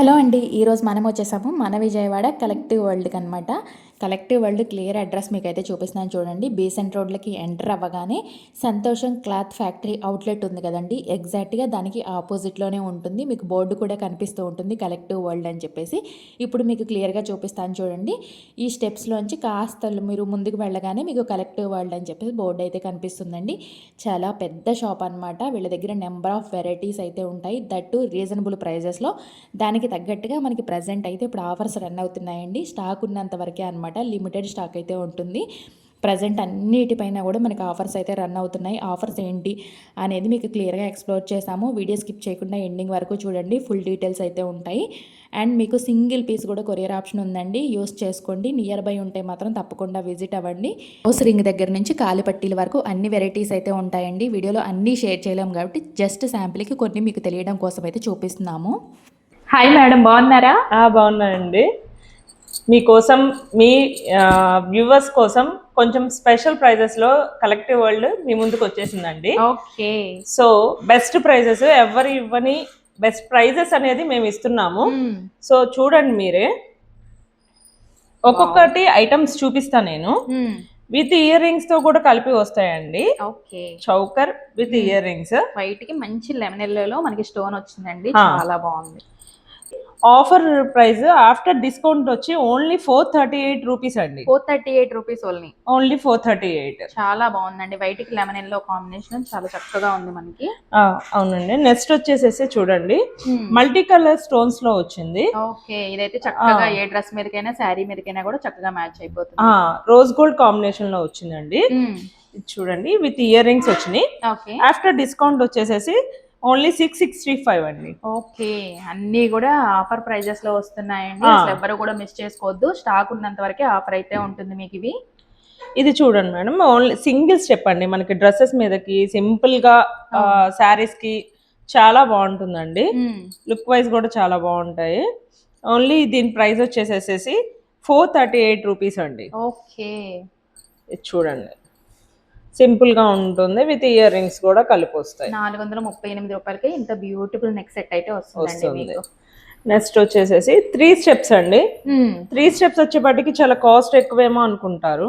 Hello అండి ఈరోజు మనం వచ్చేసాము మన విజయవాడ కలెక్టివ్ వరల్డ్కి అనమాట కలెక్టివ్ వరల్డ్ క్లియర్ అడ్రస్ మీకు అయితే చూపిస్తున్నాను చూడండి. బీసెంట్ రోడ్లకి ఎంటర్ అవ్వగానే సంతోషం క్లాత్ ఫ్యాక్టరీ అవుట్లెట్ ఉంది కదండి. ఎగ్జాక్ట్గా దానికి ఆపోజిట్లోనే ఉంటుంది. మీకు బోర్డు కూడా కనిపిస్తూ ఉంటుంది కలెక్టివ్ వరల్డ్ అని చెప్పేసి. ఇప్పుడు మీకు క్లియర్గా చూపిస్తాను చూడండి. ఈ స్టెప్స్లోంచి కాస్త మీరు ముందుకు వెళ్ళగానే మీకు కలెక్టివ్ వరల్డ్ అని చెప్పేసి బోర్డు అయితే కనిపిస్తుందండి. చాలా పెద్ద షాప్ అనమాట వీళ్ళ దగ్గర నెంబర్ ఆఫ్ వెరైటీస్ అయితే ఉంటాయి. దట్టు రీజనబుల్ ప్రైజెస్లో దానికి తగ్గట్టుగా మనకి ప్రజెంట్ అయితే ఇప్పుడు ఆఫర్స్ రన్ అవుతున్నాయండి. స్టాక్ ఉన్నంత వరకే అనమాట లిమిటెడ్ స్టాక్ అయితే ఉంటుంది. ప్రజెంట్ అన్నిటిపైన కూడా మనకి ఆఫర్స్ అయితే రన్ అవుతున్నాయి. ఆఫర్స్ ఏంటి అనేది మీకు క్లియర్గా ఎక్స్ప్లోర్ చేసాము. వీడియో స్కిప్ చేయకుండా ఎండింగ్ వరకు చూడండి. ఫుల్ డీటెయిల్స్ అయితే ఉంటాయి. అండ్ మీకు సింగిల్ పీస్ కూడా కొరియర్ ఆప్షన్ ఉందండి. యూస్ చేసుకోండి. నియర్ బై ఉంటే మాత్రం తప్పకుండా విజిట్ అవ్వండి. హౌస్ రింగ్ దగ్గర నుంచి కాలిపట్టీల వరకు అన్ని వెరైటీస్ అయితే ఉంటాయండి. వీడియోలో అన్నీ షేర్ చేయలేము కాబట్టి జస్ట్ శాంపిల్కి కొన్ని మీకు తెలియడం కోసం అయితే చూపిస్తున్నాము. హాయ్ మేడం బాగున్నారా? ఆ, బాగున్నానండి. మీకోసం మీ వ్యూవర్స్ కోసం కొంచెం స్పెషల్ ప్రైజెస్లో కలెక్టివ్ వరల్డ్ మీ ముందుకు వచ్చేసిందండి. ఓకే. సో బెస్ట్ ప్రైజెస్ ఎవరు ఇవ్వని బెస్ట్ ప్రైజెస్ అనేది మేము ఇస్తున్నాము. సో చూడండి మీరే. ఒక్కొక్కటి ఐటమ్స్ చూపిస్తా నేను. విత్ ఇయర్ రింగ్స్తో కూడా కలిపి వస్తాయండి. Okay. Choker with ear rings వైట్కి మంచి లెమన్ ఎల్లోలో మనకి స్టోన్ వచ్చిందండి. చాలా బాగుంది. ఆఫర్ ప్రైస్ ఆఫ్టర్ డిస్కౌంట్ వచ్చి only four thirty eight rupees అండి. Four thirty eight rupees only. Only four thirty eight. చాలా బాగుందండి. వైట్కి లెమన్ ఎల్లో కాంబినేషన్ చాలా చక్కగా ఉంది మనకి. అవునండి. నెక్స్ట్ వచ్చేసేసి చూడండి. మల్టీ కలర్ స్టోన్స్లో వచ్చింది. ఓకే. ఇదైతే చక్కగా ఏ డ్రెస్ మీదకైనా శారీ మీదకైనా కూడా చక్కగా మ్యాచ్ అయిపోతుంది. రోజ్ గోల్డ్ కాంబినేషన్లో వచ్చిందండి. ఇది చూడండి విత్ ఇయర్ రింగ్స్ వచ్చినాయి. ఓకే. ఆఫ్టర్ డిస్కౌంట్ వచ్చేసేసి ఓన్లీ సిక్స్ సిక్స్టీ ఫైవ్ అండి. ఓకే అన్ని కూడా ఆఫర్ ప్రైజెస్లో వస్తున్నాయండి. అసలు ఎవ్వరు కూడా మిస్ చేసుకోవద్దు. స్టాక్ ఉన్నంత వరకే ఆఫర్ అయితే ఉంటుంది మీకు ఇవి. ఇది చూడండి మేడం ఓన్లీ సింగిల్ స్టెప్ అండి మనకి డ్రెస్సెస్ మీదకి సింపుల్గా శారీస్కి చాలా బాగుంటుందండి. లుక్ వైజ్ కూడా చాలా బాగుంటాయి. ఓన్లీ దీని ప్రైస్ వచ్చేసేసి ఫోర్ థర్టీ ఎయిట్ రూపీస్ అండి. ఓకే. చూడండి. సింపుల్గా ఉంటుంది విత్ ఇయర్ రింగ్స్ కూడా కలిపి వస్తాయి నాలుగు వందల ముప్పై ఎనిమిది రూపాయలకి ఇంత బ్యూటిఫుల్ నెక్ సెట్ అయితే వస్తుంది. నెక్స్ట్ వచ్చేసేసి త్రీ స్టెప్స్ అండి. త్రీ స్టెప్స్ వచ్చేపటికి చాలా కాస్ట్ ఎక్కువేమో అనుకుంటారు.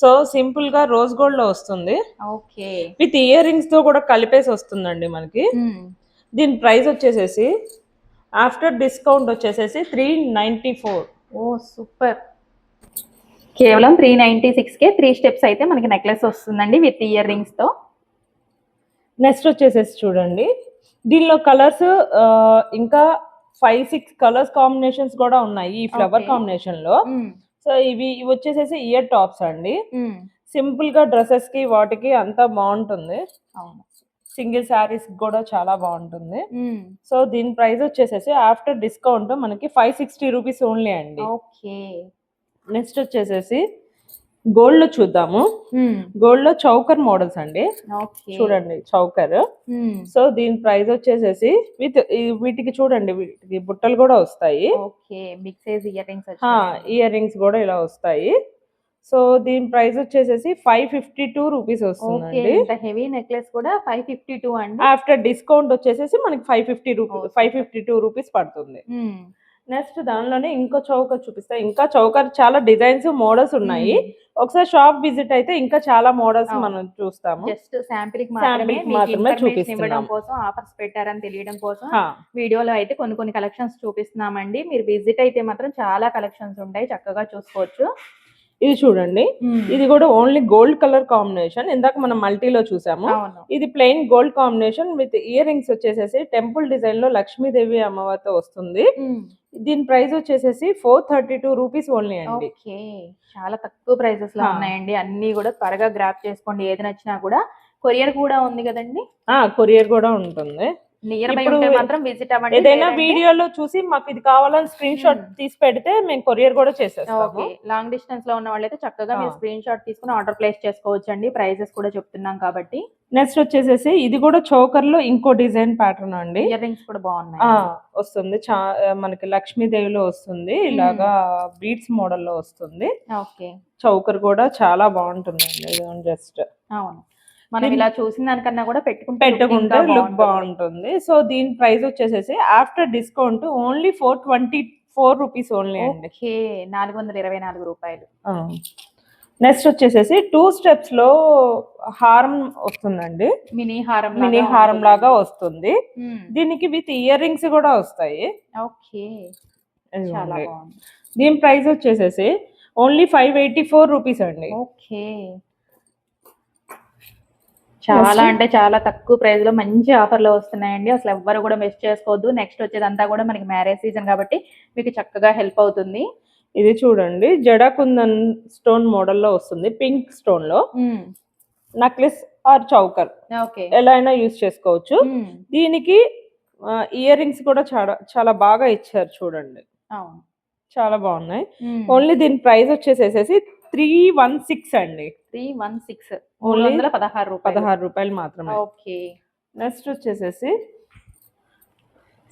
సో సింపుల్గా రోజ్ గోల్డ్లో వస్తుంది. ఓకే. విత్ ఇయర్ రింగ్స్తో కూడా కలిపేసి వస్తుందండి మనకి. దీని ప్రైస్ వచ్చేసేసి ఆఫ్టర్ డిస్కౌంట్ వచ్చేసేసి three ninety four. Oh super. కేవలం త్రీ నైన్టీ సిక్స్ కే త్రీ స్టెప్స్ అయితే మనకి నెక్లెస్ వస్తుందండి విత్ ఇయర్ రింగ్స్తో. నెక్స్ట్ వచ్చేసేసి చూడండి. దీనిలో కలర్స్ ఇంకా ఫైవ్ సిక్స్ కలర్స్ కాంబినేషన్స్ కూడా ఉన్నాయి ఈ ఫ్లవర్. కాంబినేషన్లో సో ఇవి ఇవి వచ్చేసేసి ఇయర్ టాప్స్ అండి. సింపుల్గా డ్రెస్సెస్కి వాటికి అంతా బాగుంటుంది. సింగిల్ శారీస్ కూడా చాలా బాగుంటుంది. సో దీని ప్రైస్ వచ్చేసేసి ఆఫ్టర్ డిస్కౌంట్ మనకి ఫైవ్ సిక్స్టీ రూపీస్ ఓన్లీ అండి. ఓకే. నెక్స్ట్ వచ్చేసేసి గోల్డ్లో చూద్దాము. గోల్డ్లో చౌకర్ మోడల్స్ అండి. చూడండి చౌకర్. సో దీని ప్రైస్ వచ్చేసేసి విత్ వీటికి చూడండి వీటికి బుట్టలు కూడా వస్తాయి. Okay. Big size ear rings ear rings కూడా ఇలా వస్తాయి. సో దీని ప్రైస్ వచ్చేసేసి ఫైవ్ ఫిఫ్టీ టూ రూపీస్ ఇంత హెవీ నెక్లెస్ కూడా ఫైవ్ ఫిఫ్టీ టూ అండి. ఆఫ్టర్ డిస్కౌంట్ వచ్చేసేసి మనకి five fifty rupees. Five fifty two rupees పడుతుంది. మ్మ్. నెక్స్ట్ దానిలోనే ఇంకో చౌకర్ చూపిస్తా. ఇంకా చౌకర్ చాలా డిజైన్స్ మోడల్స్ ఉన్నాయి. ఒకసారి షాప్ విజిట్ అయితే ఇంకా చాలా మోడల్స్. మనం చూస్తాము. జస్ట్ శాంపిల్ మాత్రమే. ఇవ్వడం కోసం ఆఫర్స్ పెట్టారని తెలియడం కోసం వీడియోలో అయితే కొన్ని కొన్ని కలెక్షన్స్ చూపిస్తున్నామండి. మీరు విజిట్ అయితే మాత్రం చాలా కలెక్షన్స్ ఉంటాయి. చక్కగా చూసుకోవచ్చు. ఇది చూడండి. ఇది కూడా ఓన్లీ గోల్డ్ కలర్ కాంబినేషన్ ఇందాక మనం మల్టీలో చూసాము. ఇది plain gold combination with ear rings వచ్చేసేసి టెంపుల్ డిజైన్లో లక్ష్మీదేవి అమ్మవారితో వస్తుంది. దీని ప్రైస్ వచ్చేసేసి four thirty two rupees only అండి చాలా తక్కువ ప్రైసెస్లో. ఉన్నాయండి. అన్ని కూడా త్వరగా గ్రాప్ చేసుకోండి. ఏది నచ్చినా కూడా. కొరియర్ కూడా ఉంది కదండి? కొరియర్ కూడా ఉంటుంది. నియర్ బై ఇప్పుడు ఉంటే మాత్రం విజిట్ అవ్వండి ఏదైనా వీడియోలో చూసి మాకు ఇది కావాలని స్క్రీన్ షాట్ మ్మ్. తీసి పెడితే మేము కొరియర్ కూడా చేసేస్తాము. ఓకే లాంగ్ డిస్టెన్స్లో ఉన్న వాళ్ళైతే చక్కగా మీరు. స్క్రీన్ షాట్ తీసుకుని ఆర్డర్ ప్లేస్ చేసుకోవచ్చు అండి ప్రైజెస్ కూడా చెప్తున్నాం కాబట్టి. నెక్స్ట్ వచ్చేసేసి ఇది కూడా చోకర్లో ఇంకో డిజైన్ ప్యాటర్న్ అండి. ఇయర్ రింగ్స్ కూడా బాగున్నాయి. వస్తుంది. చా మనకి లక్ష్మీదేవిలో వస్తుంది. ఇలాగా బీడ్స్ మోడల్లో వస్తుంది. ఓకే చౌకర్ కూడా చాలా బాగుంటుందండి. జస్ట్ అవును. మనం ఇలా చూసిన దానికన్నా కూడా పెట్టుకుంటే పెట్టుకుంటే లుక్ బాగుంటుంది. సో దీని ప్రైస్ వచ్చేసేసి after discount only four twenty four rupees only అండి. నాలుగు వందల ఇరవై నాలుగు రూపాయలు. నెక్స్ట్ వచ్చేసేసి టూ స్టెప్స్లో హారం వస్తుందండి. మినీ హారం మినీ హారం. లాగా వస్తుంది. దీనికి విత్ ఇయర్ రింగ్స్ కూడా వస్తాయి. ఓకే. దీని ప్రైస్ వచ్చేసేసి only five eighty four rupees అండి. ఓకే. చాలా అంటే చాలా తక్కువ ప్రైస్లో మంచి ఆఫర్లు వస్తున్నాయండి. అసలు ఎవ్వరు కూడా మిస్ చేసుకోవద్దు. నెక్స్ట్ వచ్చేదంతా కూడా మనకి మ్యారేజ్ సీజన్ కాబట్టి మీకు చక్కగా హెల్ప్ అవుతుంది. ఇది చూడండి. జడాకుందన్ స్టోన్ మోడల్లో వస్తుంది. పింక్ స్టోన్లో. నక్లెస్ ఆర్ చౌకర్ ఓకే ఎలా అయినా యూజ్ చేసుకోవచ్చు. దీనికి ఇయర్ రింగ్స్ కూడా చాలా చాలా బాగా ఇచ్చారు చూడండి. చాలా బాగున్నాయి. ఓన్లీ దీని ప్రైస్ వచ్చేసేసి త్రీ వన్ సిక్స్ అండి. Three one six. మూడు Only వందల పదహారు రూపాయలు. పదహారు రూపాయలు మాత్రమే. ఓకే. నెక్స్ట్ వచ్చేసేసి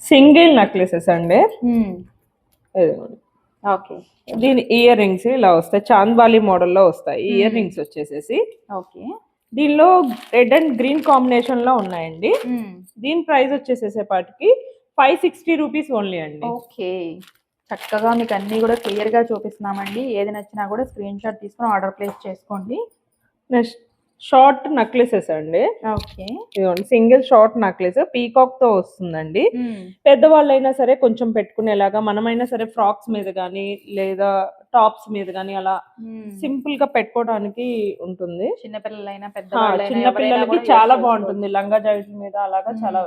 సింగిల్ నెక్లెసెస్ అండి. ఓకే. దీని ఇయర్ రింగ్స్ ఇలా వస్తాయి. చాంద్బాలి మోడల్లో వస్తాయి. ఇయర్ రింగ్స్ వచ్చేసేసి. ఓకే. దీనిలో రెడ్ అండ్ గ్రీన్ కాంబినేషన్లో ఉన్నాయండి దీని ప్రైస్ వచ్చేసేసేపాటికి ఫైవ్ సిక్స్టీ రూపీస్ ఓన్లీ అండి. ఓకే. చక్కగా మీకు అన్ని కూడా క్లియర్గా చూపిస్తున్నామండి. ఏది నచ్చినా కూడా స్క్రీన్ షాట్ తీసుకొని ఆర్డర్ ప్లేస్ చేసుకోండి. నెక్స్ట్ షార్ట్ నెక్లెసెస్ అండి. ఓకే. ఇదిగోండి సింగిల్ షార్ట్ నెక్లెస్ పీకాక్తో వస్తుందండి పెద్దవాళ్ళైనా సరే కొంచెం పెట్టుకునేలాగా మనమైనా సరే ఫ్రాక్స్ మీద కానీ లేదా టాప్స్ మీద కానీ అలా సింపుల్గా పెట్టుకోవడానికి ఉంటుంది. చిన్నపిల్లలైనా ఆ, పెద్దవాళ్ళైనా చిన్న ఎవరైనా పిల్లలకి కూడా చాలా బాగుంటుంది. లంగా జాకెట్ మీద అలాగా. చాలా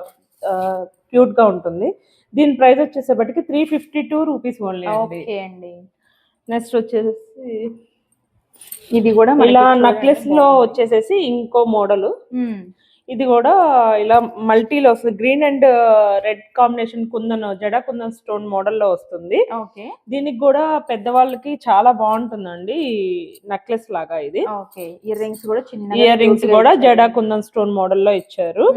క్యూట్గా ఉంటుంది. దీని price వచ్చేసేపటికి three fifty two rupees only. అండి ఓకే అండి నెక్స్ట్ వచ్చేసి ఇది కూడా ఇలా నక్లెస్లో. వచ్చేసేసి ఇంకో మోడల్. ఇది కూడా ఇలా మల్టీలో వస్తుంది. Green and red combination kundan జడ కుందన్ స్టోన్ మోడల్లో వస్తుంది. ఓకే. దీనికి కూడా పెద్దవాళ్ళకి చాలా బాగుంటుందండి నెక్లెస్ లాగా ఇది. ఓకే. ఇయర్ రింగ్స్ కూడా చిన్న ఇయర్ రింగ్స్ కూడా జడా కుందన్ స్టోన్ మోడల్లో ఇచ్చారు.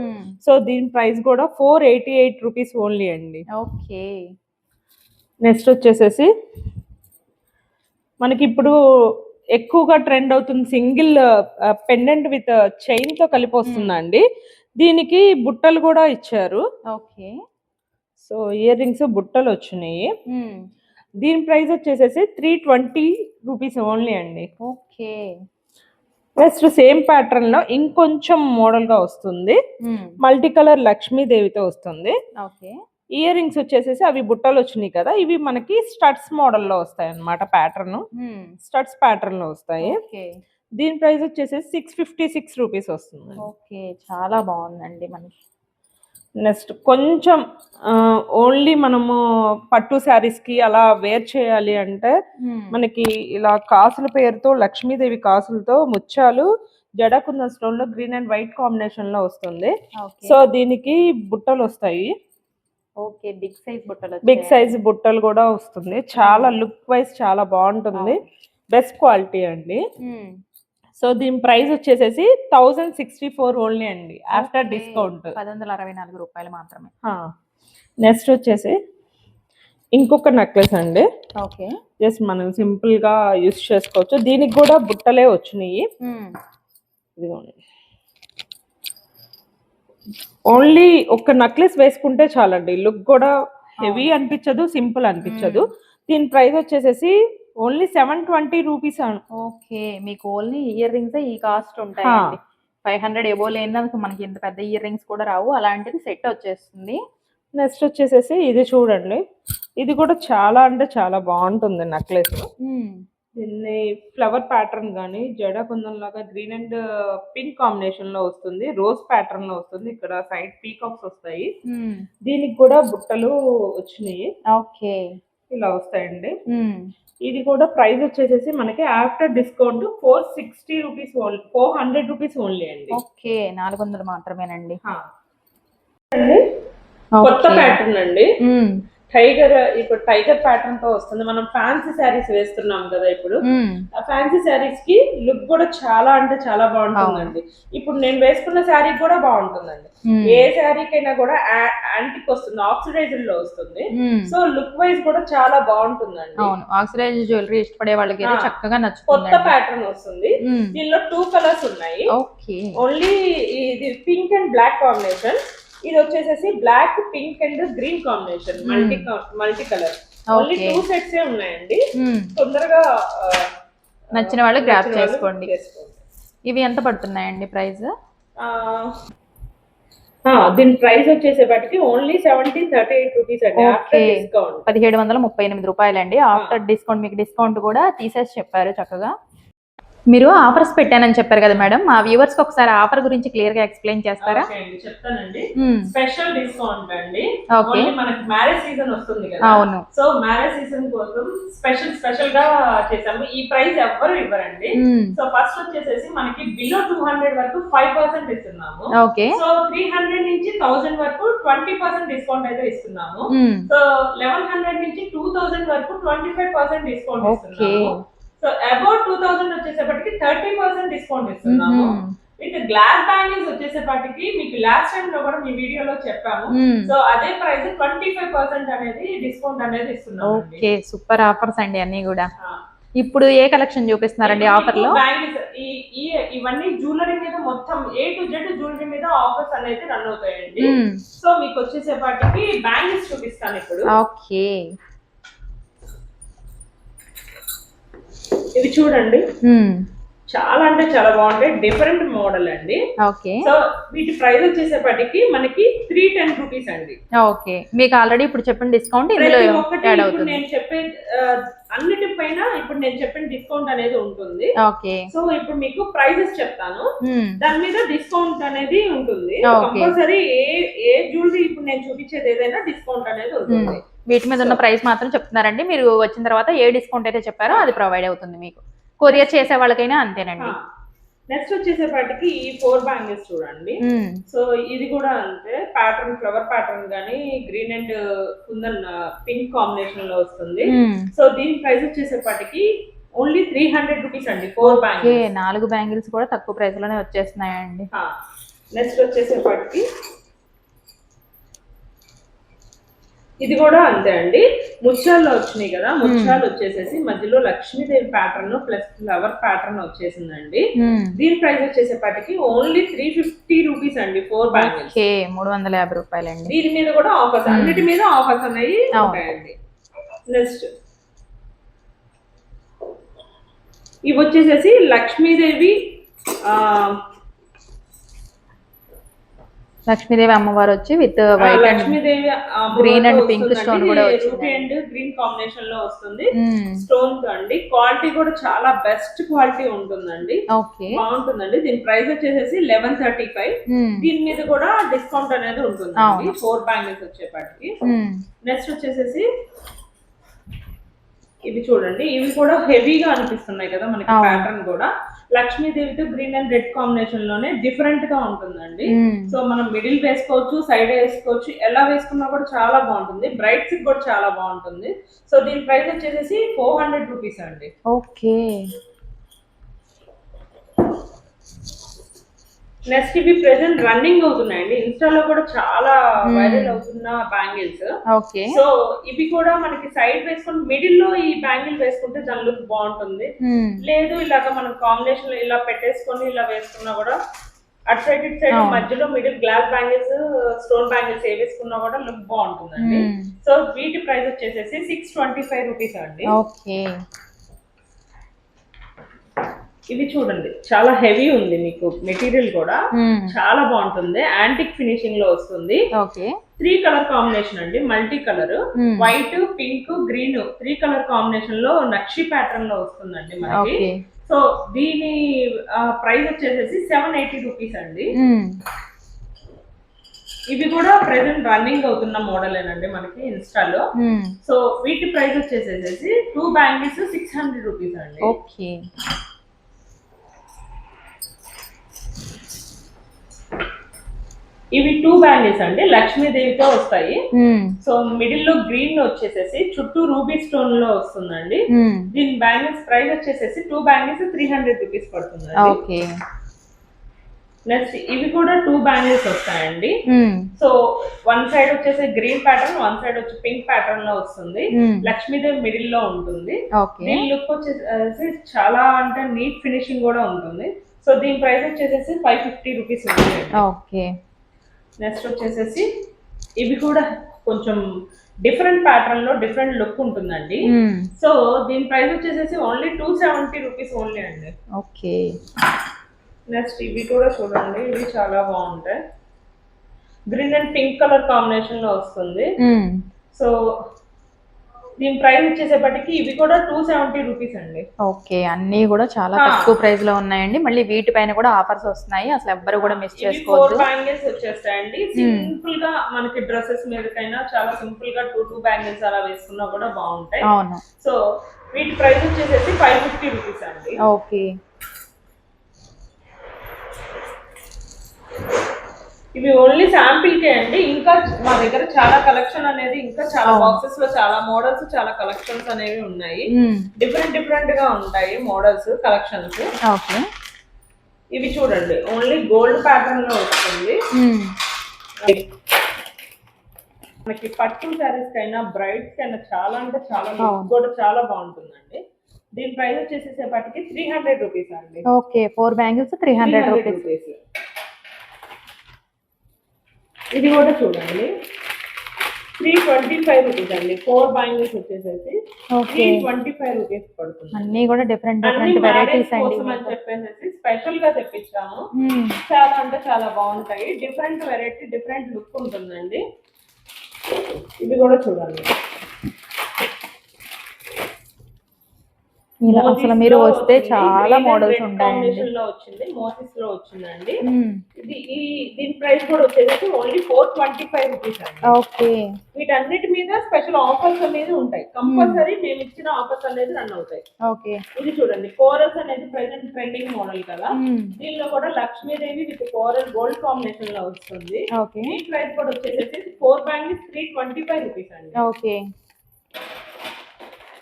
సో దీని ప్రైస్ కూడా four eighty eight rupees only అండి. ఓకే. నెక్స్ట్ వచ్చేసేసి మనకి ఇప్పుడు ఎక్కువగా ట్రెండ్ అవుతుంది సింగిల్ పెండెంట్ విత్ చైన్తో కలిపి వస్తుందండి దీనికి బుట్టలు కూడా ఇచ్చారు. ఓకే. సో ఇయర్ రింగ్స్ బుట్టలు వచ్చినాయి. దీని ప్రైస్ వచ్చేసేసి త్రీ ట్వంటీ రూపీస్ ఓన్లీ అండి. ఓకే. నెక్స్ట్ సేమ్ ప్యాటర్న్లో ఇంకొంచెం మోడల్గా వస్తుంది. మల్టీ కలర్ లక్ష్మీదేవితో వస్తుంది. ఓకే. ఇయర్ రింగ్స్ వచ్చేసేసి అవి బుట్టలు వచ్చినాయి కదా ఇవి మనకి స్టడ్స్ మోడల్లో వస్తాయి అన్నమాట ప్యాటర్న్. స్టడ్స్ ప్యాటర్న్లో వస్తాయి దీని ప్రైస్ వచ్చేసేసి సిక్స్ ఫిఫ్టీ సిక్స్ రూపీస్ వస్తుంది. ఓకే చాలా బాగుందండి మనకి. నెక్స్ట్ కొంచెం ఓన్లీ మనము పట్టు శారీస్కి అలా వేర్ చేయాలి అంటే. మనకి ఇలా కాసుల పేరుతో లక్ష్మీదేవి కాసులతో ముత్యాలు జడకుంద స్టోన్లో గ్రీన్ అండ్ వైట్ కాంబినేషన్లో వస్తుంది సో దీనికి బుట్టలు వస్తాయి. బిగ్ సైజ్ బుట్టలు బిగ్ వచ్చాయి. సైజ్ బుట్టలు కూడా వస్తుంది. చాలా లుక్ వైజ్ చాలా బాగుంటుంది. బెస్ట్ క్వాలిటీ అండి. సో దీని ప్రైస్ వచ్చేసేసి థౌజండ్ సిక్స్టీ ఫోర్ ఓన్లీ అండి. ఆఫ్టర్. డిస్కౌంట్. పది వందల అరవై నాలుగు రూపాయలు మాత్రమే. నెక్స్ట్ వచ్చేసి ఇంకొక నెక్లెస్ అండి. ఓకే. జస్ట్ మనం సింపుల్గా యూస్ చేసుకోవచ్చు. దీనికి కూడా బుట్టలే వచ్చినాయి. ఇదిగోండి. ఓన్లీ ఒక నెక్లెస్ వేసుకుంటే చాలండి. లుక్ కూడా హెవీ అనిపించదు సింపుల్ అనిపించదు. దీని ప్రైస్ వచ్చేసేసి only seven twenty rupees okay. మీకు ఓన్లీ ఇయర్ రింగ్స్ ఈ కాస్ట్ ఉంటాయండి. ఫైవ్ హండ్రెడ్ ఎబో లేని మనకి ఇంత పెద్ద ఇయర్ రింగ్స్ కూడా రావు. అలాంటిది సెట్ వచ్చేస్తుంది. నెక్స్ట్ వచ్చేసేసి ఇది చూడండి. ఇది కూడా చాలా అంటే చాలా బాగుంటుంది నెక్లెస్. దీన్ని ఫ్లవర్ ప్యాటర్న్ కానీ జడ కుందన్ లాగా గ్రీన్ అండ్ పింక్ కాంబినేషన్లో వస్తుంది. రోజ్ ప్యాటర్న్లో వస్తుంది. ఇక్కడ సైడ్ పీకాక్స్ వస్తాయి. దీనికి కూడా బుట్టలు వచ్చినాయి. ఓకే. ఇలా వస్తాయండి. ఇది కూడా ప్రైస్ వచ్చేసేసి మనకి after discount four sixty rupees only four hundred rupees only అండి. ఓకే. నాలుగు వందలు మాత్రమేనండి. కొత్త ప్యాటర్న్ అండి. టైగర్ ఇప్పుడు టైగర్ ప్యాటర్న్తో వస్తుంది. మనం ఫ్యాన్సీ శారీస్ వేస్తున్నాం కదా ఇప్పుడు. ఆ ఫ్యాన్సీ శారీస్కి లుక్ కూడా చాలా అంటే చాలా బాగుంటుందండి. ఇప్పుడు నేను వేసుకున్న శారీ కూడా బాగుంటుందండి. ఏ శారీకైనా కూడా యాంటిక్ వస్తుంది ఆక్సిడైజ్డ్లో వస్తుంది. సో లుక్ వైజ్ కూడా చాలా బాగుంటుందండి. అవును ఆక్సిడైజ్ జ్యువెలరీ ఇష్టపడే వాళ్ళకి. చక్కగా కొత్త నచ్చుతుంది ప్యాటర్న్ వస్తుంది. దీనిలో టూ కలర్స్ ఉన్నాయి. ఓకే. ఓన్లీ ఇది పింక్ అండ్ బ్లాక్ కాంబినేషన్ ఇది వచ్చేసేసి black pink and green combination multi multi colour only. Two sets ఉన్నాయండి. మ్మ్. తొందరగా నచ్చిన వాళ్ళు వాళ్ళు చేసుకోండి. ఇవి ఎంత పడుతున్నాయండి ప్రైస్? దీని price వచ్చేసేపటికి only seventeen thirty eight rupees అండి. డిస్కౌంట్ పదిహేడు వందల ముప్పై ఎనిమిది రూపాయలండి. ఆఫ్టర్ డిస్కౌంట్ మీకు డిస్కౌంట్ కూడా తీసేసి చెప్పారు చక్కగా. మీరు ఆఫర్స్ పెట్టానని చెప్పారు కదా మేడం. మా వ్యూవర్స్కి ఒకసారి ఆఫర్ గురించి క్లియర్గా ఎక్స్ప్లెయిన్ చేస్తారా? ఓకే చెప్తానండి. స్పెషల్ డిస్కౌంట్ అండి. ఓన్లీ మనకి మ్యారేజ్ సీజన్ వస్తుంది కదా. అవును. సో మ్యారేజ్ సీజన్ కోసం స్పెషల్ స్పెషల్గా చేసాము ఈ ప్రైస్ ఎవ్వరు ఇవ్వరండి. సో ఫస్ట్ వచ్చేసేసి మనకి బిలో టూ హండ్రెడ్ వరకు ఫైవ్ పర్సెంట్ ఇస్తున్నాము. ఓకే. సో త్రీ హండ్రెడ్ నుంచి థౌసండ్ వరకు ట్వంటీ పర్సెంట్ డిస్కౌంట్ అయితే ఇస్తున్నాము. సో లెవెన్ హండ్రెడ్ నుంచి టూ థౌసండ్ వరకు twenty five percent discount okay. ఇస్తున్నాము. సో అబౌట్ టూ థౌసండ్ వచ్చేసేపటికి థర్టీ పర్సెంట్ డిస్కౌంట్ ఇస్తున్నాము. విత్ గ్లాస్ బ్యాంగిల్స్ వచ్చేసేపటికి మీకు లాస్ట్ టైం లో కూడా మీ వీడియోలో చెప్పాము. సో అదే ప్రైస్ ట్వంటీ ఫైవ్ పర్సెంట్ అనేది డిస్కౌంట్ అనేది ఇస్తున్నాము ఓకే సూపర్ ఆఫర్స్ అండి అన్ని కూడా. ఇప్పుడు ఏ కలెక్షన్ చూపిస్తున్నారండి ఆఫర్లో ఇవన్నీ జ్యువెలరీ మీద మొత్తం ఏ టు జెడ్ జ్యువెలరీ మీద ఆఫర్స్ అనేది రన్ అవుతాయండి. సో మీకు వచ్చేసేపాటికి బ్యాంగిల్స్ చూపిస్తాను ఇప్పుడు. ఓకే. ఇది చూడండి. చాలా అంటే చాలా బాగుంటాయి. డిఫరెంట్ మోడల్ అండి. ఓకే. సో వీటి ప్రైస్ వచ్చేసేపటికి మనకి త్రీ టెన్ రూపీస్ అండి. ఓకే. మీకు ఆల్రెడీ ఇప్పుడు చెప్పిన డిస్కౌంట్ ఇందులో యాడ్ ఇప్పుడు అవుతుంది. నేను చెప్పే అన్నిటిపైన ఇప్పుడు నేను చెప్పిన డిస్కౌంట్ అనేది ఉంటుంది. ఓకే. సో ఇప్పుడు మీకు ప్రైజెస్ చెప్తాను. దాని మీద డిస్కౌంట్ అనేది ఉంటుంది. కంపల్సరీ ఏ ఏ జ్యువెలరీ ఇప్పుడు నేను చూపించేది ఏదైనా డిస్కౌంట్ అనేది ఉంటుంది. వీటి మీద ఉన్న ప్రైస్ మాత్రం చెప్తున్నారండి. మీరు వచ్చిన తర్వాత ఏ డిస్కౌంట్ అయితే చెప్పారో అది ప్రొవైడ్ అవుతుంది మీకు. కొరియర్ చేసే వాళ్ళకైనా అంతేనండి. నెక్స్ట్ వచ్చేసేపటికి ఈ ఫోర్ బ్యాంగిల్స్ చూడండి. సో ఇది కూడా అంతే ప్యాటర్న్ ఫ్లవర్ ప్యాటర్న్ గానీ గ్రీన్ అండ్ కుందన్ పింక్ కాంబినేషన్లో వస్తుంది. సో దీని ప్రైస్ వచ్చేసేపటికి ఓన్లీ త్రీ హండ్రెడ్ రూపీస్ అండి ఫోర్ బ్యాంగిల్స్ నాలుగు బ్యాంగిల్స్ కూడా తక్కువ ప్రైస్లోనే వచ్చేస్తున్నాయండి నెక్స్ట్ వచ్చేసేపటికి ఇది కూడా అంతే అండి. ముత్యాల్లో వచ్చినాయి కదా ముత్యాలు వచ్చేసేసి మధ్యలో Lakshmidevi pattern plus flower pattern వచ్చేసిందండి. మ్మ్. దీని ప్రైస్ వచ్చేసేపటికి ఓన్లీ త్రీ ఫిఫ్టీ రూపీస్ అండి ఫోర్ బ్యాంగిల్స్ మూడు వందల యాభై రూపాయలండి. దీని మీద కూడా ఆఫర్స్ అన్నిటి మీద ఆఫర్స్ అనేవి. ఉంటాయండి. నెక్స్ట్ ఇవి వచ్చేసేసి లక్ష్మీదేవి ఆ, లక్ష్మీదేవి అమ్మవారు వచ్చి with white and Lakshmidevi Green and pink stone కూడా వచ్చింది. అండ్ గ్రీన్ కాంబినేషన్లో వస్తుంది. స్టోన్తో అండి క్వాలిటీ కూడా చాలా బెస్ట్ క్వాలిటీ ఉంటుందండి ఓకే బాగుంటుందండి దీని ప్రైస్ వచ్చేసేసి లెవెన్ థర్టీ ఫైవ్. దీని మీద కూడా డిస్కౌంట్ అనేది అవును. ఫోర్ బ్యాంగిల్స్ వచ్చేపాటికి. నెక్స్ట్ వచ్చేసేసి ఇవి చూడండి. ఇవి కూడా హెవీగా అనిపిస్తున్నాయి కదా మనకి. ప్యాటర్న్ కూడా. లక్ష్మీదేవితో గ్రీన్ అండ్ రెడ్ కాంబినేషన్లోనే డిఫరెంట్గా ఉంటుందండి. సో మనం మిడిల్ వేసుకోవచ్చు సైడ్ వేసుకోవచ్చు ఎలా వేసుకున్నా కూడా చాలా బాగుంటుంది. బ్రైట్స్ కూడా చాలా బాగుంటుంది. సో దీని ప్రైస్ వచ్చేసి ఫోర్ హండ్రెడ్ రూపీస్ అండి. ఓకే. నెక్స్ట్ ఇవి ప్రెసెంట్ రన్నింగ్ అవుతున్నాయండి ఇన్స్టాలో కూడా చాలా Hmm. వైరల్ అవుతున్న బ్యాంగిల్స్ ఓకే సో ఇవి కూడా మనకి సైడ్ వేసుకుని మిడిల్లో ఈ బ్యాంగిల్ వేసుకుంటే దాని లుక్ బాగుంటుంది మ్మ్. లేదు ఇలాగ మనం కాంబినేషన్ ఇలా పెట్టేసుకొని ఇలా వేసుకున్నా కూడా అటు సైడ్ ఇటు సైడ్ అవును. మధ్యలో middle glass bangles stone bangles ఏ వేసుకున్నా కూడా లుక్ బాగుంటుందండి. సో వీటి ప్రైస్ వచ్చేసేసి సిక్స్ ట్వంటీ ఫైవ్ రూపీస్ అండి ఓకే ఇవి చూడండి. చాలా హెవీ ఉంది మీకు మెటీరియల్ కూడా. మ్మ్. చాలా బాగుంటుంది. యాంటిక్ ఫినిషింగ్లో వస్తుంది. త్రీ కలర్ కాంబినేషన్ అండి. Multi colour. White pink green three colour కాంబినేషన్లో నక్షి ప్యాటర్న్లో వస్తుందండి మనకి. సో దీని ప్రైస్ వచ్చేసేసి సెవెన్ ఎయిటీ రూపీస్ అండి. మ్మ్. ఇవి కూడా ప్రెసెంట్ రన్నింగ్ అవుతున్న మోడలేనండి మనకి ఇన్స్టాలో. సో వీటి ప్రైస్ వచ్చేసేసి two bangles six hundred rupees అండి. ఓకే ఇవి టూ బ్యాంగిల్స్ అండి లక్ష్మీదేవితో వస్తాయి. సో మిడిల్లో గ్రీన్ వచ్చేసేసి చుట్టూ రూబీ స్టోన్లో వస్తుందండి. మ్మ్. దీని బ్యాంగిల్స్ ప్రైస్ వచ్చేసేసి two bangles three hundred rupees పడుతుంది నెక్స్ట్ ఇవి కూడా టూ బ్యాంగిల్స్ వస్తాయండి. సో వన్ సైడ్ వచ్చేసి గ్రీన్ ప్యాటర్న్ వన్ సైడ్ వచ్చి పింక్ ప్యాటర్న్లో వస్తుంది. మ్మ్. లక్ష్మీదేవి మిడిల్లో ఉంటుంది దీని లుక్ వచ్చేసి చాలా అంటే నీట్ ఫినిషింగ్ కూడా ఉంటుంది. సో దీని ప్రైస్ వచ్చేసేసి ఫైవ్ ఫిఫ్టీ రూపీస్ ఉంది ఓకే నెక్స్ట్ వచ్చేసేసి ఇవి కూడా కొంచెం డిఫరెంట్ ప్యాటర్న్లో డిఫరెంట్ లుక్ ఉంటుందండి. సో దీని ప్రైస్ వచ్చేసేసి only two seventy rupees only అండి. ఓకే. నెక్స్ట్ ఇవి కూడా చూడండి ఇవి చాలా బాగుంటాయి. గ్రీన్ అండ్ పింక్ కలర్ కాంబినేషన్లో వస్తుంది. సో దీని ప్రైస్ వచ్చేసేపటికి ఇవి కూడా టూ సెవెంటీ రూపీస్ అండి. ఓకే అన్నీ కూడా చాలా. తక్కువ ప్రైస్లో ఉన్నాయండి. మళ్ళీ వీటిపైన కూడా ఆఫర్స్ వస్తున్నాయి. అసలు ఎవ్వరు కూడా మిస్ చేసుకోవద్దు. బ్యాంగిల్స్ వచ్చేస్తాయండి. సింపుల్గా మనకి డ్రెస్సెస్ మీదకైనా చాలా సింపుల్గా టూ టూ బ్యాంగిల్స్ అలా వేసుకున్నా కూడా బాగుంటాయి. అవును. సో వీటి ప్రైస్ వచ్చేసేసి ఫైవ్ ఫిఫ్టీ రూపీస్ అండి. ఓకే. ఇవి ఓన్లీ శాంపిల్ కే అండి. ఇంకా మా దగ్గర చాలా కలెక్షన్ అనేది ఇంకా చాలా. బాక్సెస్లో చాలా మోడల్స్ చాలా కలెక్షన్స్ అనేవి ఉన్నాయి. డిఫరెంట్ డిఫరెంట్గా ఉంటాయి మోడల్స్ కలెక్షన్స్ ఇవి చూడండి. ఓన్లీ గోల్డ్ ప్యాటర్న్లో వస్తుంది. మనకి పట్టు శారీస్ కైనా బ్రైడ్స్ కైనా చాలా అంటే చాలా కూడా చాలా బాగుంటుందండి. దీని ప్రైస్ వచ్చేసేపటికి త్రీ హండ్రెడ్ రూపీస్ అండి. Okay. Four bangles three hundred 300 rupees rupees ఇది కూడా చూడండి. త్రీ ట్వంటీ ఫైవ్ రూపీస్ అండి. ఫోర్ బ్యాంగిల్స్ వచ్చేసేసి త్రీ ట్వంటీ ఫైవ్ రూపీస్ పడుతుంది. అన్నీ కూడా డిఫరెంట్ డిఫరెంట్ వెరైటీస్ అండి. కోసం అని చెప్పేసి స్పెషల్గా తెప్పించాము. మ్మ్. చాలా అంటే చాలా బాగుంటాయి. డిఫరెంట్ వెరైటీ డిఫరెంట్ లుక్ ఉంటుందండి. ఇది కూడా చూడండి. ఇలా అసలు మీరు వస్తే చాలా మోడల్స్ కాంబినేషన్లో వచ్చింది మోసిస్లో వచ్చిందండి. మ్మ్. ఇది ఈ దీని ప్రైస్ కూడా వచ్చేసి only four twenty five rupees అండి. ఓకే. వీటన్నిటి మీద స్పెషల్ ఆఫర్స్ అనేది ఉంటాయి. కంపల్సరీ మేము ఇచ్చిన ఆఫర్స్ అనేది రన్ అవుతాయి. ఓకే. ఇది చూడండి కోరస్ అనేది ప్రెసెంట్ ట్రెండింగ్ మోడల్ కదా. మ్మ్. దీనిలో కూడా లక్ష్మీదేవి విత్ కోరల్ గోల్డ్ కాంబినేషన్లో వస్తుంది. ఓకే. ఈ ప్రైస్ కూడా వచ్చేసేసి four bangles three twenty five rupees అండి. ఓకే.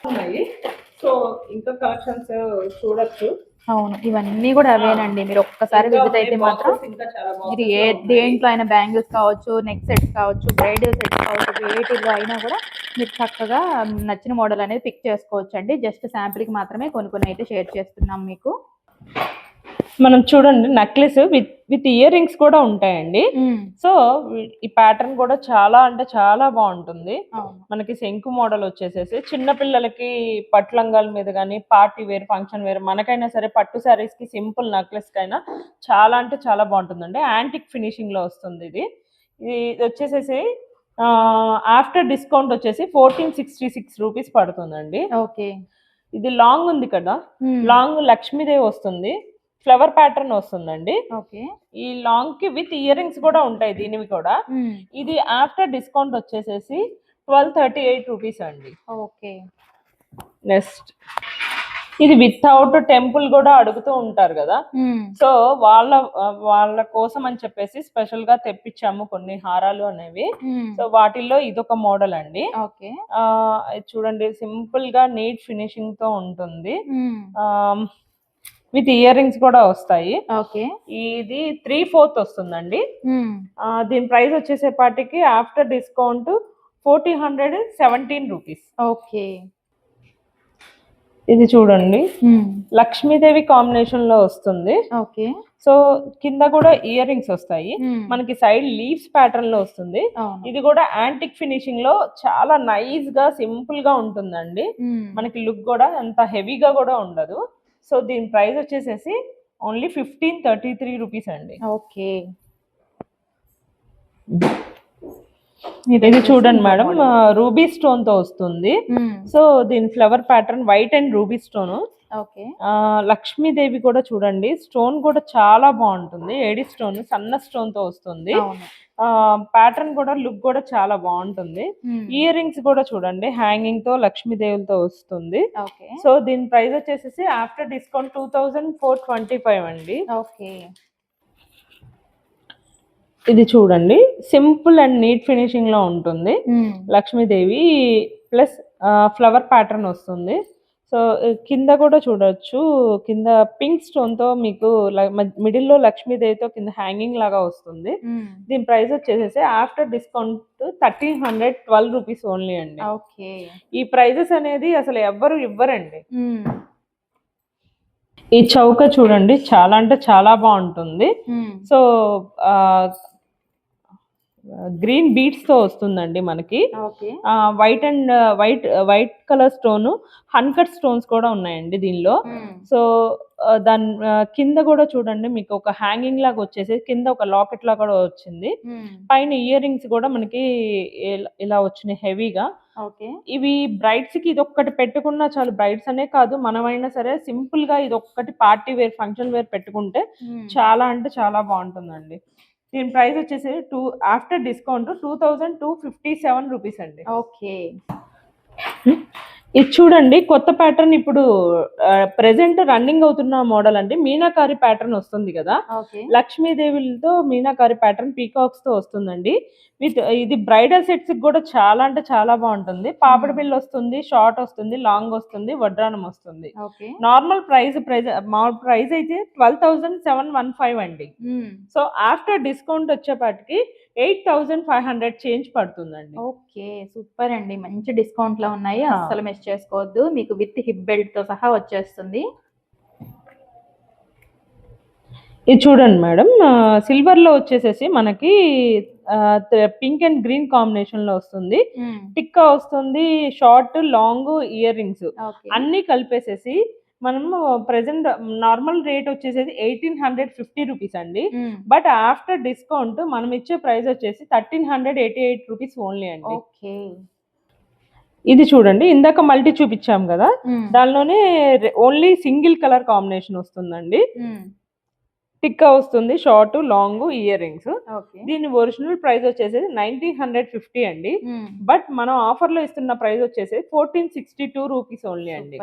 ఉన్నాయి. సో ఇంకా కలెక్షన్స్ చూడొచ్చు. అవును ఇవన్నీ కూడా అవేనండి. మీరు ఒక్కసారి విజిట్ అయితే మాత్రం మీరు ఏ. దేంట్లో అయినా బ్యాంగిల్స్ కావచ్చు నెక్ సెట్స్ కావచ్చు బ్రైడల్ సెట్స్ కావచ్చు వేటిలో అయినా కూడా మీరు చక్కగా నచ్చిన మోడల్ అనేది పిక్ చేసుకోవచ్చు అండి జస్ట్ శాంపిల్కి మాత్రమే కొన్ని కొన్ని అయితే షేర్ చేస్తున్నాం మీకు. మనం చూడండి necklace with with ear rings కూడా ఉంటాయండి. సో ఈ ప్యాటర్న్ కూడా చాలా అంటే చాలా బాగుంటుంది. మనకి శంకు మోడల్ వచ్చేసేసి చిన్న పిల్లలకి పట్టు లంగాల మీద కానీ పార్టీ వేర్ ఫంక్షన్ వేర్ మనకైనా సరే పట్టు శారీస్కి సింపుల్ నెక్లెస్ కైనా చాలా అంటే చాలా బాగుంటుందండి. యాంటిక్ ఫినిషింగ్లో వస్తుంది ఇది. ఇది వచ్చేసేసి ఆఫ్టర్ డిస్కౌంట్ వచ్చేసి ఫోర్టీన్ సిక్స్టీ సిక్స్ రూపీస్ పడుతుందండి. ఓకే. ఇది లాంగ్ ఉంది కదా. లాంగ్ లక్ష్మీదేవి వస్తుంది. ఫ్లవర్ ప్యాటర్న్ వస్తుందండి. ఓకే. ఈ లాంగ్కి విత్ ఇయర్ రింగ్స్ కూడా ఉంటాయి దీనివి కూడా. ఇది ఆఫ్టర్ డిస్కౌంట్ వచ్చేసేసి ట్వెల్వ్ థర్టీ ఎయిట్ రూపీస్ అండి. ఓకే. నెక్స్ట్. ఇది వితౌట్ టెంపుల్ కూడా అడుగుతూ ఉంటారు కదా. సో వాళ్ళ వాళ్ళ కోసం అని చెప్పేసి స్పెషల్గా తెప్పించాము కొన్ని హారాలు అనేవి. సో వాటిల్లో ఇదొక మోడల్ అండి. చూడండి సింపుల్గా నీట్ ఫినిషింగ్తో ఉంటుంది విత్ ఇయర్ రింగ్స్ కూడా వస్తాయి. ఓకే. ఇది త్రీ ఫోర్త్ వస్తుందండి. దీని price వచ్చేసేపాటికి after discount forty hundred seventeen rupees. Okay. ఇది చూడండి. లక్ష్మీదేవి కాంబినేషన్లో వస్తుంది. ఓకే. సో కింద కూడా ఇయర్ రింగ్స్ వస్తాయి. మనకి సైడ్ లీవ్స్ ప్యాటర్న్లో వస్తుంది ఇది కూడా యాంటిక్ ఫినిషింగ్లో చాలా నైస్గా సింపుల్గా ఉంటుందండి మనకి లుక్ కూడా అంత హెవీగా కూడా ఉండదు. సో దీని ప్రైస్ వచ్చేసేసి only fifteen thirty three rupees అండి. ఓకే. ఇది చూడండి మేడం రూబీ స్టోన్తో వస్తుంది. సో దీని flower pattern white and ruby stone Lakshmidevi కూడా చూడండి. స్టోన్ కూడా చాలా బాగుంటుంది. ఏడి స్టోన్ సన్న స్టోన్తో వస్తుంది. ప్యాటర్న్ కూడా లుక్ కూడా చాలా బాగుంటుంది. ఇయర్ రింగ్స్ కూడా చూడండి. హ్యాంగింగ్తో లక్ష్మీదేవులతో వస్తుంది. సో దీని ప్రైస్ వచ్చేసేసి after discount two thousand four twenty five అండి. ఓకే. ఇది చూడండి. సింపుల్ అండ్ నీట్ ఫినిషింగ్లో ఉంటుంది. లక్ష్మీదేవి ప్లస్ ఫ్లవర్ ప్యాటర్న్ వస్తుంది. సో కింద కూడా చూడొచ్చు. కింద పింక్ స్టోన్తో మీకు మిడిల్లో లక్ష్మీదేవితో కింద హ్యాంగింగ్ లాగా వస్తుంది. దీని ప్రైస్ వచ్చేసేసి after discount thirteen hundred twelve rupees only అండి. ఓకే. ఈ ప్రైజెస్ అనేది అసలు ఎవ్వరు ఇవ్వరండి. ఈ చౌక చూడండి చాలా అంటే చాలా బాగుంటుంది. సో గ్రీన్ బీట్స్తో వస్తుందండి మనకి. Okay. White and white white colour stone uncut stones కూడా ఉన్నాయండి దీనిలో. సో దాని కింద కూడా చూడండి మీకు ఒక హ్యాంగింగ్ లాగా వచ్చేసి కింద ఒక లాకెట్ లాగా కూడా వచ్చింది. పైన ఇయర్ రింగ్స్ కూడా మనకి ఇలా- వచ్చినాయి హెవీగా. ఓకే. ఇవి బ్రైడ్స్కి ఇది ఒక్కటి పెట్టుకున్నా చాలు బ్రైడ్స్ అనే కాదు మనమైనా సరే సింపుల్గా ఇది ఒక్కటి పార్టీ వేర్ ఫంక్షన్ వేర్ పెట్టుకుంటే చాలా అంటే చాలా బాగుంటుందండి. దీని ప్రైస్ వచ్చేసి two after discount two thousand two fifty seven rupees అండి. ఓకే. ఇది చూడండి కొత్త ప్యాటర్న్ ఇప్పుడు ప్రెసెంట్ రన్నింగ్ అవుతున్న మోడల్ అండి. మీనాకారి ప్యాటర్న్ వస్తుంది కదా? ఓకే. లక్ష్మీదేవిలతో మీనాకారి ప్యాటర్న్ పీకాక్స్తో వస్తుందండి. విత్ ఇది బ్రైడల్ సెట్స్ కూడా చాలా అంటే చాలా బాగుంటుంది. పాపడి బిల్ వస్తుంది షార్ట్ వస్తుంది లాంగ్ వస్తుంది వడ్రానం వస్తుంది. నార్మల్ ప్రైస్ ప్రైస్ మా ప్రైస్ అయితే twelve thousand seven one five అండి. సో ఆఫ్టర్ డిస్కౌంట్ వచ్చేపాటికి eight thousand five hundred change పడుతుందండి. ఓకే సూపర్ అండి. మంచి డిస్కౌంట్లో ఉన్నాయి. ఆ. మిస్ చేసుకోవద్దు. మీకు విత్ హిప్ బెల్ట్తో సహా వచ్చేస్తుంది. ఇది చూడండి మేడం. సిల్వర్లో వచ్చేసేసి మనకి పింక్ అండ్ గ్రీన్ కాంబినేషన్లో వస్తుంది. టిక్కా వస్తుంది షార్ట్ లాంగ్ ఇయర్ రింగ్స్ అన్ని కలిపేసేసి మనము ప్రెసెంట్ నార్మల్ రేట్ వచ్చేసేసి ఎయిటీన్ హండ్రెడ్ ఫిఫ్టీ రూపీస్ అండి. బట్ ఆఫ్టర్ డిస్కౌంట్ మనం ఇచ్చే ప్రైస్ వచ్చేసి thirteen hundred eighty eight rupees only అండి. ఓకే. ఇది చూడండి. ఇందాక మల్టీ చూపించాం కదా. దానిలోనే ఓన్లీ సింగిల్ కలర్ కాంబినేషన్ వస్తుందండి. టిక్కా వస్తుంది షార్ట్ లాంగ్ ఇయర్ రింగ్స్. దీని ఒరిజినల్ ప్రైస్ వచ్చేసి నైన్టీన్ హండ్రెడ్ ఫిఫ్టీ అండి. బట్ మనం ఆఫర్లో ఇస్తున్న ప్రైస్ వచ్చేసి fourteen sixty two rupees only అండి.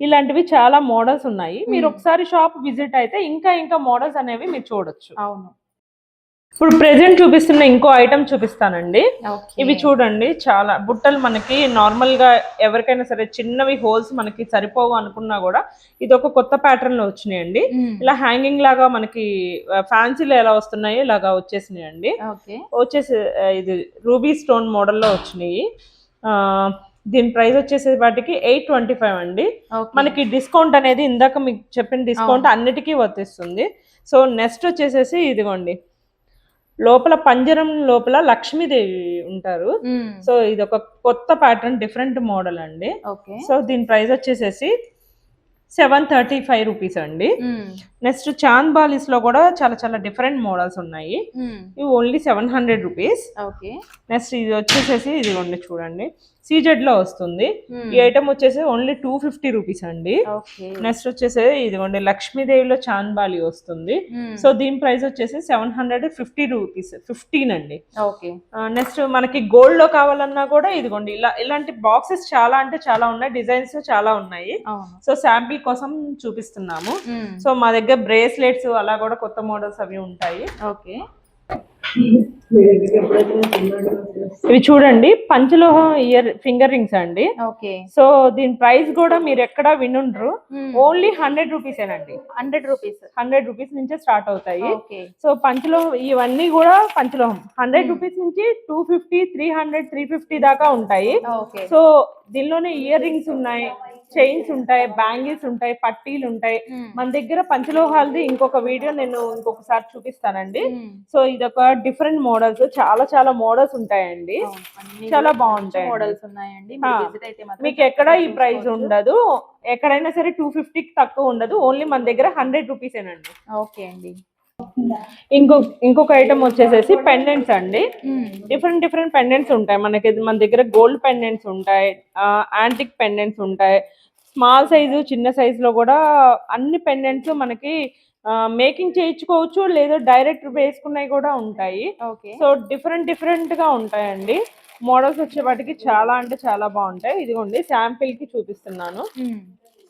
ఇలాంటివి చాలా మోడల్స్ ఉన్నాయి. మీరు. ఒకసారి షాప్ విజిట్ అయితే ఇంకా ఇంకా మోడల్స్ అనేవి మీరు చూడొచ్చు. అవును. ఇప్పుడు ప్రెసెంట్ చూపిస్తున్న ఇంకో ఐటమ్ చూపిస్తానండి. ఇవి చూడండి చాలా బుట్టలు మనకి నార్మల్గా ఎవరికైనా సరే చిన్నవి హోల్స్ మనకి సరిపోవు అనుకున్నా కూడా ఇది ఒక కొత్త ప్యాటర్న్లో వచ్చినాయండి. ఇలా హ్యాంగింగ్ లాగా మనకి ఫ్యాన్సీలో ఎలా వస్తున్నాయో ఇలాగా వచ్చేసినాయండి. ఓకే వచ్చేసి ఇది రూబీ స్టోన్ మోడల్లో వచ్చినాయి. ఆ, దీని ప్రైస్ వచ్చేసే వాటికి ఎయిట్ ట్వంటీ ఫైవ్ అండి మనకి డిస్కౌంట్ అనేది ఇందాక మీకు చెప్పిన డిస్కౌంట్ అన్నిటికీ వర్తిస్తుంది. సో నెక్స్ట్ వచ్చేసేసి ఇదిగోండి. లోపల పంజరం లోపల లక్ష్మీదేవి ఉంటారు. సో ఇది ఒక కొత్త ప్యాటర్న్ డిఫరెంట్ మోడల్ అండి. సో దీని ప్రైస్ వచ్చేసేసి సెవెన్ థర్టీ ఫైవ్ రూపీస్ అండి నెక్స్ట్ చాంద్ బాలీస్లో కూడా చాలా చాలా డిఫరెంట్ మోడల్స్ ఉన్నాయి. ఇవి only seven hundred rupees okay. Next ఇది వచ్చేసేసి ఇదిగోండి చూడండి. సీజెడ్లో వస్తుంది. ఈ ఐటమ్ వచ్చేసి ఓన్లీ టూ ఫిఫ్టీ రూపీస్ అండి. నెక్స్ట్ వచ్చేసి ఇదిగోండి లక్ష్మీదేవిలో చాంద్బాలి వస్తుంది. సో దీని ప్రైస్ వచ్చేసి seven hundred fifty rupees fifteen అండి. ఓకే నెక్స్ట్ మనకి గోల్డ్లో కావాలన్నా కూడా ఇదిగోండి ఇలా ఇలాంటి బాక్సెస్ చాలా అంటే చాలా ఉన్నాయి డిజైన్స్ చాలా ఉన్నాయి. సో శాంపిల్ కోసం చూపిస్తున్నాము. సో మా దగ్గర బ్రేస్లెట్స్ అలా కూడా కొత్త మోడల్స్ అవి ఉంటాయి. ఓకే ఇవి చూడండి పంచలోహం ఇయర్ ఫింగర్ రింగ్స్ అండి. ఓకే. సో దీని ప్రైస్ కూడా మీరు ఎక్కడా వినుండ్రు. ఓన్లీ హండ్రెడ్ రూపీసేనండి హండ్రెడ్ రూపీస్. హండ్రెడ్ రూపీస్ నుంచే స్టార్ట్ అవుతాయి. సో పంచలోహం ఇవన్నీ కూడా పంచలోహం. Hundred Hmm. రూపీస్ నుంచి two fifty three hundred three fifty దాకా ఉంటాయి. ఓకే. సో దీనిలోనే ఇయర్ రింగ్స్ ఉన్నాయి. చైన్స్ ఉంటాయి బ్యాంగిల్స్ ఉంటాయి పట్టీలు ఉంటాయి. మన దగ్గర పంచలోహాలది ఇంకొక వీడియో నేను ఇంకొకసారి చూపిస్తానండి. సో ఇదొక డిఫరెంట్ మోడల్స్ చాలా చాలా మోడల్స్ ఉంటాయండి. చాలా బాగుంటాయి మోడల్స్ ఉన్నాయండి. మీకు ఎక్కడ ఈ ప్రైస్. ఉండదు. ఎక్కడైనా సరే టూ ఫిఫ్టీకి తక్కువ ఉండదు. ఓన్లీ మన దగ్గర హండ్రెడ్ రూపీసేనండి ఓకే అండి. ఇంకో ఇంకొక ఐటమ్ వచ్చేసేసి పెండెంట్స్ అండి. డిఫరెంట్ డిఫరెంట్ పెండెంట్స్ ఉంటాయి. మనకి ఇది మన దగ్గర గోల్డ్ పెండెంట్స్ ఉంటాయి యాంటిక్ పెండెంట్స్ ఉంటాయి. స్మాల్ సైజు చిన్న size లో కూడా అన్ని పెండెంట్స్ మనకి మేకింగ్ చేయించుకోవచ్చు లేదా డైరెక్ట్ వేసుకున్నవి కూడా ఉంటాయి. ఓకే. సో డిఫరెంట్ డిఫరెంట్గా ఉంటాయండి. మోడల్స్ వచ్చేవాటికి చాలా అంటే చాలా బాగుంటాయి. ఇదిగోండి శాంపిల్కి చూపిస్తున్నాను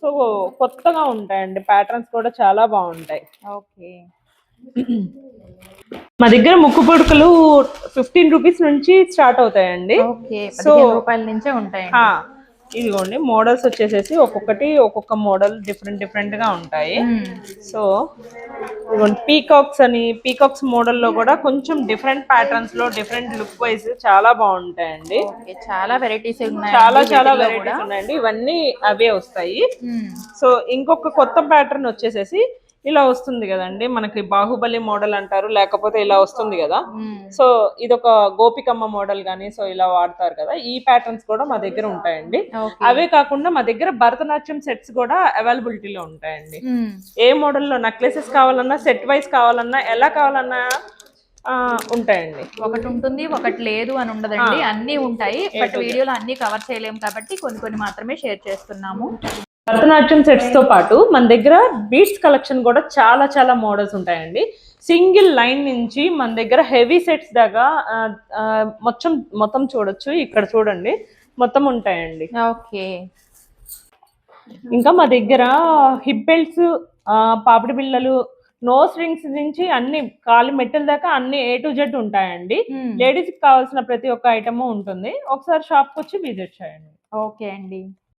సో కొత్తగా ఉంటాయండి. ప్యాటర్న్స్ కూడా చాలా బాగుంటాయి. ఓకే. మా దగ్గర ముక్కు పుడకలు ఫిఫ్టీన్ రూపీస్ నుంచి స్టార్ట్ అవుతాయండి. పదిహేను రూపాయల నుంచే ఉంటాయండి. ఆ, ఇదిగోండి మోడల్స్ వచ్చేసేసి ఒక్కొక్కటి ఒక్కొక్క మోడల్ డిఫరెంట్ డిఫరెంట్గా ఉంటాయి. సో ఇదిగోండి పీకాక్స్ అని పీకాక్స్ మోడల్లో కూడా కొంచెం డిఫరెంట్ ప్యాటర్న్స్లో డిఫరెంట్ లుక్ వైజ్ చాలా బాగుంటాయండి. చాలా వెరైటీస్ చాలా చాలా వెరైటీస్ ఉన్నాయండి. ఇవన్నీ అవే వస్తాయి. సో ఇంకొక కొత్త ప్యాటర్న్ వచ్చేసేసి ఇలా వస్తుంది కదండి. మనకి బాహుబలి మోడల్ అంటారు లేకపోతే ఇలా వస్తుంది కదా. సో ఇది ఒక గోపికమ్మ మోడల్ గానీ సో ఇలా వాడతారు కదా. ఈ ప్యాటర్న్స్ కూడా మా దగ్గర ఉంటాయండి. అవే కాకుండా మా దగ్గర భరతనాట్యం సెట్స్ కూడా అవైలబిలిటీలో ఉంటాయండి. ఏ మోడల్లో నెక్లెసెస్ కావాలన్నా సెట్ వైస్ కావాలన్నా ఎలా కావాలన్నా ఉంటాయండి. ఒకటి ఉంటుంది ఒకటి లేదు అని ఉండదండి. అన్నీ ఉంటాయి. బట్ వీడియోలో అన్ని కవర్ చేయలేము కాబట్టి కొన్ని కొన్ని మాత్రమే షేర్ చేస్తున్నాము. భరతనాట్యం సెట్స్తో పాటు మన దగ్గర బీట్స్ కలెక్షన్ కూడా చాలా చాలా మోడల్స్ ఉంటాయండి. సింగిల్ లైన్ నుంచి మన దగ్గర హెవీ సెట్స్ దాకా మొత్తం మొత్తం చూడొచ్చు. ఇక్కడ చూడండి. మొత్తం ఉంటాయండి. ఓకే. ఇంకా మా దగ్గర హిప్ బెల్ట్స్ పాపిడి బిళ్ళలు నోస్ రింగ్స్ నుంచి అన్ని కాలి మెట్టల దాకా అన్ని ఏ టు జెడ్ ఉంటాయండి. లేడీస్కి కావాల్సిన ప్రతి ఒక్క ఐటమ్ ఉంటుంది. ఒకసారి షాప్కి వచ్చి విజిట్ చేయండి. ఓకే అండి.